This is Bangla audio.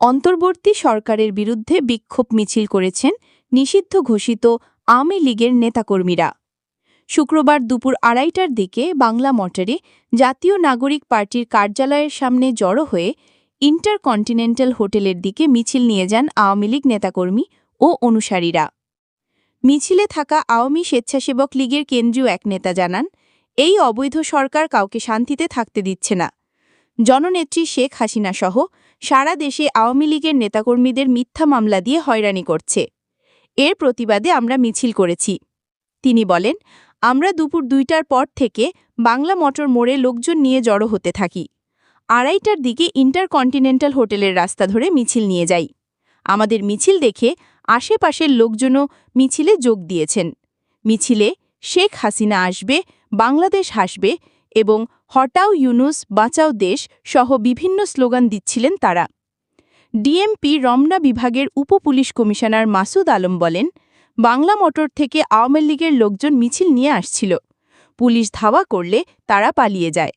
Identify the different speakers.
Speaker 1: অন্তর্বর্তী সরকারের বিরুদ্ধে বিক্ষোভ মিছিল করেছেন নিষিদ্ধ ঘোষিত আওয়ামী লীগের নেতাকর্মীরা। শুক্রবার দুপুর আড়াইটার দিকে বাংলা মোটরে জাতীয় নাগরিক পার্টির কার্যালয়ের সামনে জড়ো হয়ে ইন্টারকন্টিনেন্টাল হোটেলের দিকে মিছিল নিয়ে যান আওয়ামী লীগ নেতাকর্মী ও অনুসারীরা। মিছিলে থাকা আওয়ামী স্বেচ্ছাসেবক লীগের কেন্দ্রীয় এক নেতা জানান, এই অবৈধ সরকার কাউকে শান্তিতে থাকতে দিচ্ছে না। জননেত্রী শেখ হাসিনা সহ সারা দেশে আওয়ামী লীগের নেতাকর্মীদের মিথ্যা মামলা দিয়ে হয়রানি করছে। এর প্রতিবাদে আমরা মিছিল করেছি। তিনি বলেন, আমরা দুপুর দুইটার পর থেকে বাংলা মোটর মোড়ে লোকজন নিয়ে জড়ো হতে থাকি। আড়াইটার দিকে ইন্টারকন্টিনেন্টাল হোটেলের রাস্তা ধরে মিছিল নিয়ে যাই। আমাদের মিছিল দেখে আশেপাশের লোকজনও মিছিলে যোগ দিয়েছেন। মিছিলে শেখ হাসিনা আসবে, বাংলাদেশ হাসবে এবং হটাও ইউনুস, বাঁচাও দেশ সহ বিভিন্ন স্লোগান দিচ্ছিলেন তারা। ডিএমপি রমনা বিভাগের উপ পুলিশ কমিশনার মাসুদ আলম বলেন, বাংলা মোটর থেকে আওয়ামী লীগের লোকজন মিছিল নিয়ে আসছিল। পুলিশ ধাওয়া করলে তারা পালিয়ে যায়।